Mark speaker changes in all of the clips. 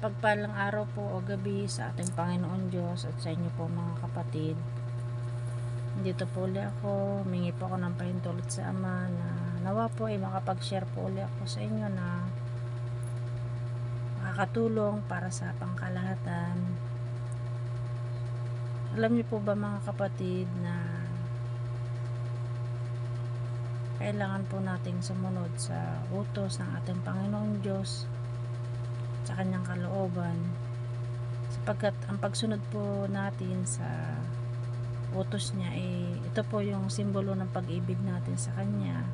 Speaker 1: Mapagpalang araw po o gabi sa ating Panginoon Diyos at sa inyo po mga kapatid. Dito po uli ako, humingi po ako ng pahintulot sa Ama na nawa po ay makapag-share po uli ako sa inyo na makakatulong para sa pangkalahatan. Alam niyo po ba mga kapatid na kailangan po nating sumunod sa utos ng ating Panginoong Diyos sa kanyang kalooban. Sapagkat ang pagsunod po natin sa utos niya eh, ito po yung simbolo ng pag-ibig natin sa kanya.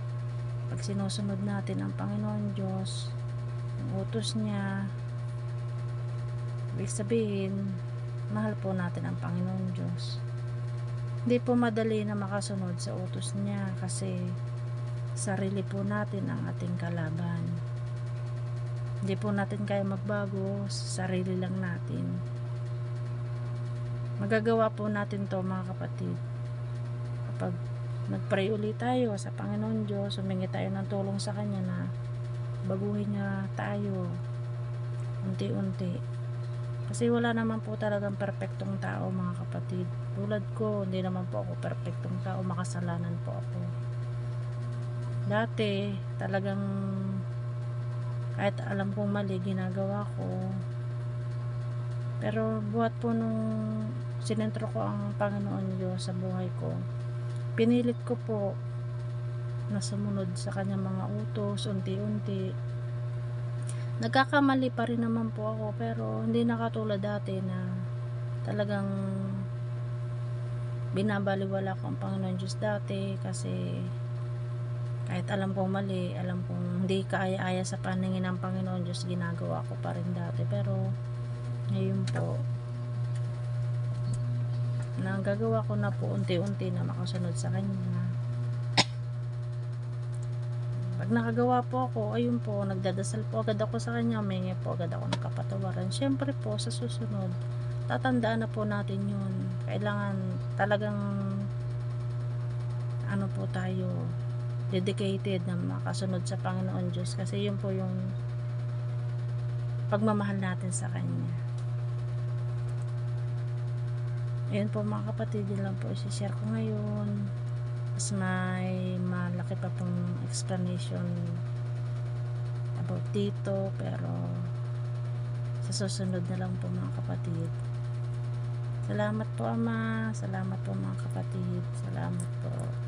Speaker 1: Pag sinusunod natin ang Panginoon Diyos ang utos niya ibig sabihin mahal po natin ang Panginoon Diyos. Hindi po madali na makasunod sa utos niya kasi sarili po natin ang ating kalaban hindi po natin kaya magbago sa sarili lang natin. Magagawa po natin to mga kapatid. Kapag nagpray ulit tayo sa Panginoon Diyos humingi tayo ng tulong sa Kanya na baguhin niya tayo unti-unti. Kasi wala naman po talagang perpektong tao mga kapatid. Tulad ko hindi naman po ako perpektong tao. Makasalanan po ako. Dati talagang kahit alam kong mali ginagawa ko. Pero buhat po nung sinentro ko ang Panginoon Diyos sa buhay ko pinilit ko po na sumunod sa kanyang mga utos unti-unti. Nagkakamali pa rin naman po ako pero hindi na katulad dati na talagang binabaliwala ko ang Panginoon Diyos dati kasi kahit alam kong mali, alam kong hindi kaaya-aya sa paningin ng Panginoon Diyos, ginagawa ko pa rin dati. Pero, ngayon po, nagagawa ko na po unti-unti na makasunod sa Kanya. Pag nakagawa po ako, ayun po, nagdadasal po agad ako sa Kanya, may po agad ako ng kapatawaran. Siyempre po, sa susunod, tatandaan na po natin yun. Kailangan talagang ano po tayo, dedicated na makasunod sa Panginoon Diyos kasi yun po yung pagmamahal natin sa Kanya. Ayun po mga kapatid yun lang po isi-share ko ngayon. Mas may malaki pa pong explanation about dito pero sa susunod na lang po mga kapatid. Salamat po ama. Salamat po mga kapatid. Salamat po